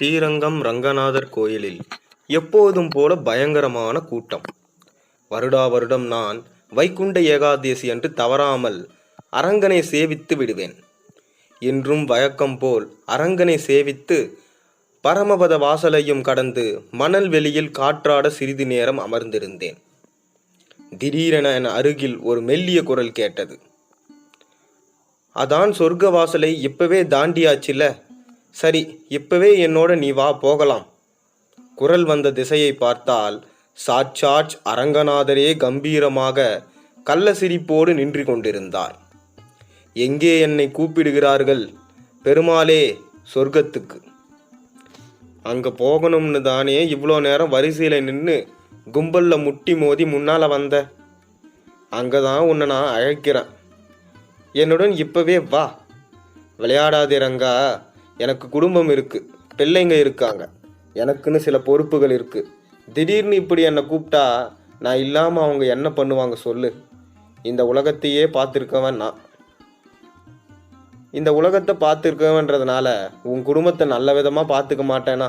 ஸ்ரீரங்கம் ரங்கநாதர் கோயிலில் எப்போதும் போல பயங்கரமான கூட்டம். வருடா வருடம் நான் வைகுண்ட ஏகாதேசி என்று தவறாமல் அரங்கனை சேவித்து விடுவேன். என்றும் வழக்கம் போல் அரங்கனை சேவித்து பரமபத வாசலையும் கடந்து மணல் வெளியில் காற்றாட சிறிது நேரம் அமர்ந்திருந்தேன். திடீரென என் அருகில் ஒரு மெல்லிய குரல் கேட்டது. அதான் சொர்க்க வாசலை இப்பவே தாண்டியாச்சுல? சரி இப்பவே என்னோட நீ வா போகலாம். குரல் வந்த திசையை பார்த்தால் சாட்சாட் அரங்கநாதரே கம்பீரமாக கள்ள சிரிப்போடு நின்று கொண்டிருந்தார். எங்கே என்னை கூப்பிடுகிறார்கள்? பெருமாளே சொர்க்கத்துக்கு. அங்கே போகணும்னு தானே இவ்வளோ நேரம் வரிசையில் நின்று கும்பலில் முட்டி மோதி முன்னால் வந்த? அங்கே தான் உன்னை நான் அழைக்கிறேன். என்னுடன் இப்போவே வா. விளையாடாதே ரங்கா. எனக்கு குடும்பம் இருக்குது பிள்ளைங்க இருக்காங்க எனக்குன்னு சில பொறுப்புகள் இருக்குது திடீர்னு இப்படி என்னை கூப்பிட்டா நான் இல்லாமல் அவங்க என்ன பண்ணுவாங்க சொல்லு. இந்த உலகத்தையே பார்த்துருக்கவன் நான். இந்த உலகத்தை பார்த்துருக்கவன்றதுனால உன் குடும்பத்தை நல்ல விதமாக பார்த்துக்க மாட்டேனா?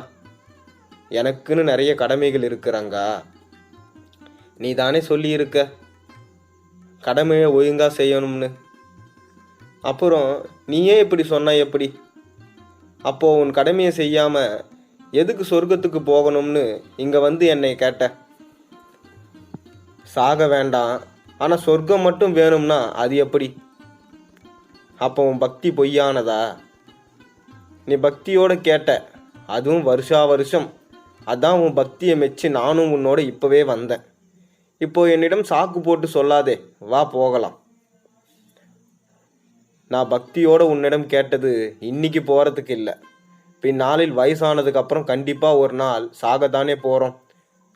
எனக்குன்னு நிறைய கடமைகள் இருக்கிறாங்க நீ தானே சொல்லியிருக்க. கடமையை ஒழுங்காக செய்யணும்னு. அப்புறம் நீயே இப்படி சொன்ன எப்படி? அப்போ உன் கடமையை செய்யாம எதுக்கு சொர்க்கத்துக்கு போகணும்னு இங்க வந்து என்னை கேட்ட? சாக வேண்டாம். ஆனா சொர்க்கம் மட்டும் வேணும்னா அது எப்படி? அப்போ உன் பக்தி பொய்யானதா? நீ பக்தியோட கேட்ட. அதுவும் வருஷா வருஷம். அதான் உன் பக்தியை மெச்சு நானும் உன்னோட இப்பவே வந்தேன். இப்போ என்னிடம் சாக்கு போட்டு சொல்லாதே. வா போகலாம். நான் பக்தியோடு உன்னிடம் கேட்டது இன்னைக்கு போகிறதுக்கு இல்லை. பின் நாளில் கண்டிப்பாக ஒரு நாள் சாகத்தானே போகிறோம்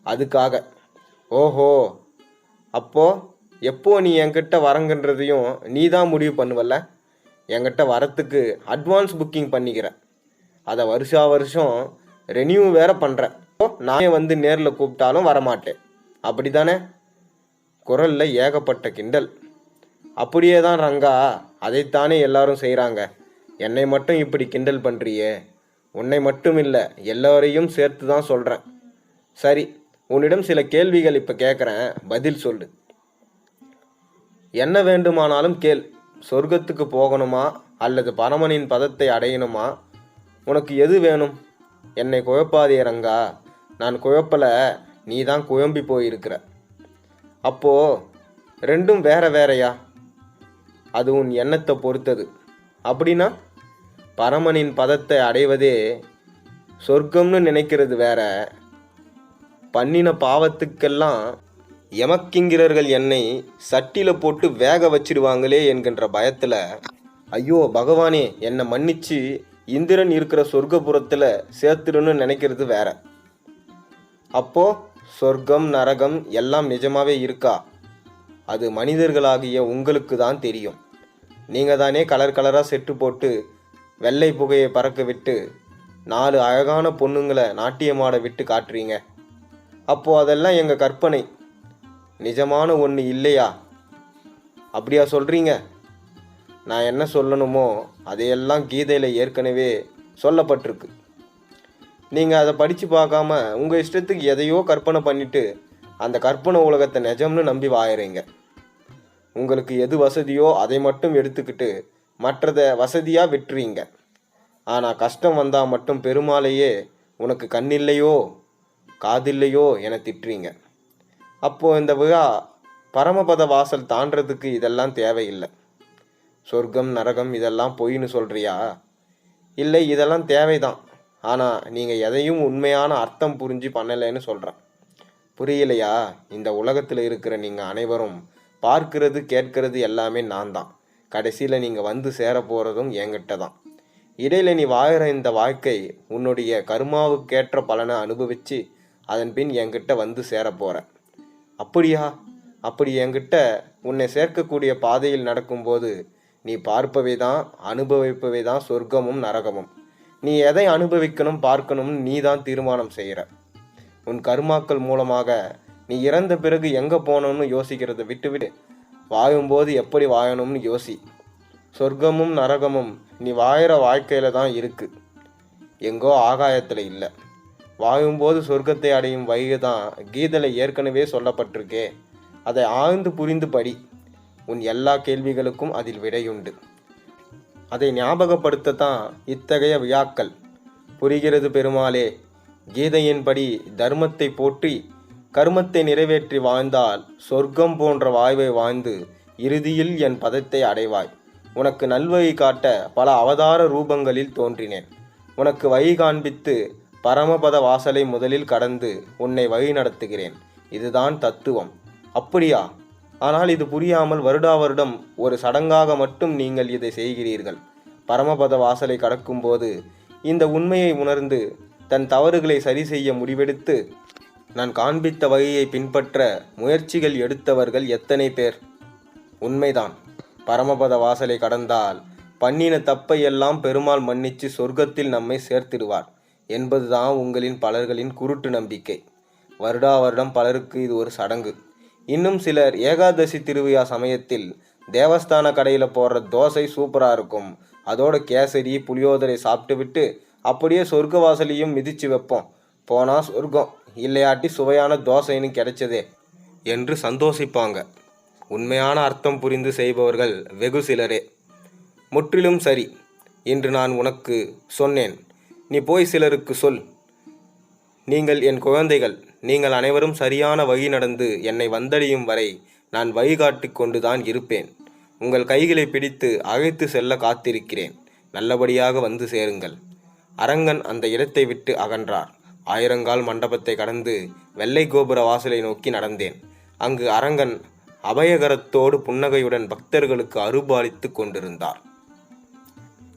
அதுக்காக. ஓஹோ. அப்போ எப்போ நீ என்கிட்ட வரங்கன்றதையும் நீ தான் முடிவு பண்ணுவல்ல? என்கிட்ட வரத்துக்கு அட்வான்ஸ் புக்கிங் பண்ணிக்கிற. அதை வருஷா வருஷம் ரெனியூ வேற பண்ணுறேன் நானே வந்து நேரில் கூப்பிட்டாலும் வரமாட்டேன். அப்படி தானே குரலில் ஏகப்பட்ட கிண்டல். அப்படியே தான் ரங்கா. அதைத்தானே எல்லாரும் செய்கிறாங்க என்னை மட்டும் இப்படி கிண்டல் பண்ணுறியே உன்னை மட்டும் இல்லை எல்லோரையும் சேர்த்து தான் சொல்கிறேன் சரி உன்னிடம் சில கேள்விகள் இப்போ கேட்குறேன் பதில் சொல்லு. என்ன வேண்டுமானாலும் கேள். சொர்க்கத்துக்கு போகணுமா? அல்லது பரமனின் பதத்தை அடையணுமா? உனக்கு எது வேணும்? என்னை குழப்பாதே ரங்கா. நான் குழப்பல நீ தான் குழம்பி போயிருக்கிற. அப்போ ரெண்டும் வேற வேறயா? அது உன் எண்ணத்தை பொறுத்தது. அப்படின்னா பரமனின் பதத்தை அடைவதே சொர்க்கம்னு நினைக்கிறது வேற. பண்ணின பாவத்துக்கெல்லாம் எமக்கிங்கிறர்கள் என்னை சட்டில போட்டு வேக வச்சிடுவாங்களே என்கின்ற பயத்தில் ஐயோ பகவானே என்னை மன்னிச்சு இந்திரன் இருக்கிற சொர்க்கபுரத்தில் சேர்த்துருன்னு நினைக்கிறது வேற. அப்போ சொர்க்கம் நரகம் எல்லாம் நிஜமாவே இருக்கா? அது மனிதர்களாகிய உங்களுக்கு தான் தெரியும். நீங்கள் தானே கலர் கலராக செட்டு போட்டு வெள்ளை புகையை பறக்க விட்டு நாலு அழகான பொண்ணுங்களை நாட்டியமாட விட்டு காட்டுறீங்க. அப்போது அதெல்லாம் எங்கள் கற்பனை. நிஜமான ஒன்று இல்லையா? அப்படியா சொல்கிறீங்க நான் என்ன சொல்லணுமோ அதையெல்லாம் கீதையில் ஏற்கனவே சொல்லப்பட்டிருக்கு. நீங்கள் அதை படித்து பார்க்காம உங்கள் இஷ்டத்துக்கு எதையோ கற்பனை பண்ணிவிட்டு அந்த கற்பனை உலகத்தை நிஜம்னு நம்பி வாழறீங்க உங்களுக்கு எது வசதியோ அதை மட்டும் எடுத்துக்கிட்டு மற்றதை வசதியாக விட்டுறீங்க. ஆனால் கஷ்டம் வந்தால் மட்டும் பெருமாளையே உனக்கு கண்ணில்லையோ காதில்லையோ என திட்டுறீங்க. அப்போது இந்த விழா பரமபத வாசல் தாண்டறதுக்கு இதெல்லாம் தேவையில்லை. சொர்க்கம் நரகம் இதெல்லாம் பொய்ன்னு சொல்கிறியா இல்லை இதெல்லாம் தேவைதான். ஆனால் நீங்கள் எதையும் உண்மையான அர்த்தம் புரிஞ்சு பண்ணலைன்னு சொல்கிறேன் புரியலையா? இந்த உலகத்தில் இருக்கிற நீங்கள் அனைவரும் பார்க்கிறது கேட்கிறது எல்லாமே நான் தான் கடைசியில் நீங்கள் வந்து சேர போகிறதும் என்கிட்ட தான் இடையில நீ வாழ்கிற இந்த வாழ்க்கை உன்னுடைய கருமாவுக்கேற்ற பலனை அனுபவித்து அதன் பின் என்கிட்ட வந்து சேர போகிற அப்படியா? அப்படி என்கிட்ட உன்னை சேர்க்கக்கூடிய பாதையில் நடக்கும்போது நீ பார்ப்பவை தான் அனுபவிப்பவை தான் சொர்க்கமும் நரகமும். நீ எதை அனுபவிக்கணும் பார்க்கணும்னு நீ தான் தீர்மானம் செய்கிற உன் கர்மாக்கள் மூலமாக நீ இறந்த பிறகு எங்கே போகணும்னு யோசிக்கிறத விட்டுவிட்டு வாழும்போது எப்படி வாழணும்னு யோசி. சொர்க்கமும் நரகமும் நீ வாழ்கிற வாழ்க்கையில் தான் இருக்கு. எங்கோ ஆகாயத்தில் இல்லை. வாழும்போது சொர்க்கத்தை அடையும் வழி தான் கீதையில் ஏற்கனவே சொல்லப்பட்டிருக்கே. அதை ஆழ்ந்து புரிந்து படி. உன் எல்லா கேள்விகளுக்கும் அதில் விடையுண்டு. அதை ஞாபகப்படுத்தத்தான் இத்தகைய விழாக்கள். புரிகிறது பெருமாளே கீதையின்படி தர்மத்தை போற்றி கர்மத்தை நிறைவேற்றி வாழ்ந்தால் சொர்க்கம் போன்ற வாழ்வை வாழ்ந்து இறுதியில் என் பதத்தை அடைவாய். உனக்கு நல்வழி காட்ட பல அவதார ரூபங்களில் தோன்றினேன். உனக்கு வழி காண்பித்து பரமபத வாசலை முதலில் கடந்து உன்னை வழி நடத்துகிறேன். இதுதான் தத்துவம். அப்படியா? ஆனால் இது புரியாமல் வருடா வருடம் ஒரு சடங்காக மட்டும் நீங்கள் இதை செய்கிறீர்கள். பரமபத வாசலை கடக்கும்போது இந்த உண்மையை உணர்ந்து தன் தவறுகளை சரி செய்ய முடிவெடுத்து நான் காண்பித்த வகையை பின்பற்ற முயற்சிகள் எடுத்தவர்கள் எத்தனை பேர்? உண்மைதான். பரமபத வாசலை கடந்தால் பண்ணின தப்பை எல்லாம் பெருமாள் மன்னிச்சு சொர்க்கத்தில் நம்மை சேர்த்திடுவார் என்பதுதான் உங்களின் பலர்களின் குருட்டு நம்பிக்கை. வருடா வருடம் பலருக்கு இது ஒரு சடங்கு. இன்னும் சிலர் ஏகாதசி திருவிழா சமயத்தில் தேவஸ்தான கடையில் போடுற தோசை சூப்பராக இருக்கும். அதோட கேசரி புளியோதரை சாப்பிட்டு விட்டு அப்படியே சொர்க்க வாசலையும் மிதிச்சு வைப்போம். போனா சொர்க்கம் இல்லையாட்டி சுவையான தோசைன்னு கிடைச்சதே என்று சந்தோஷிப்பாங்க. உண்மையான அர்த்தம் புரிந்து செய்பவர்கள் வெகு சிலரே. முற்றிலும் சரி இன்று நான் உனக்கு சொன்னேன். நீ போய் சிலருக்கு சொல். நீங்கள் என் குழந்தைகள் நீங்கள் அனைவரும் சரியான வழி நடந்து என்னை வந்தடையும் வரை நான் வழிகாட்டி கொண்டுதான் இருப்பேன். உங்கள் கைகளை பிடித்து அழைத்து செல்ல காத்திருக்கிறேன். நல்லபடியாக வந்து சேருங்கள். அரங்கன் அந்த இடத்தை விட்டு அகன்றார். ஆயிரங்கால் மண்டபத்தை கடந்து வெள்ளை கோபுர வாசலை நோக்கி நடந்தேன். அங்கு அரங்கன் அபயகரத்தோடு புன்னகையுடன் பக்தர்களுக்கு அருபாலித்து கொண்டிருந்தார்.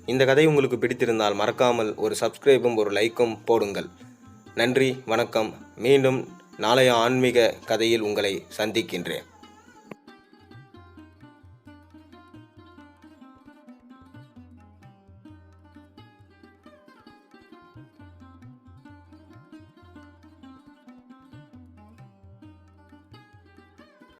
இந்த கதை உங்களுக்கு பிடித்திருந்தால் மறக்காமல் ஒரு சப்ஸ்கிரைபும் ஒரு லைக்கும் போடுங்கள். நன்றி வணக்கம். மீண்டும் நாளைய ஆன்மீக கதையில் உங்களை சந்திக்கின்றேன்.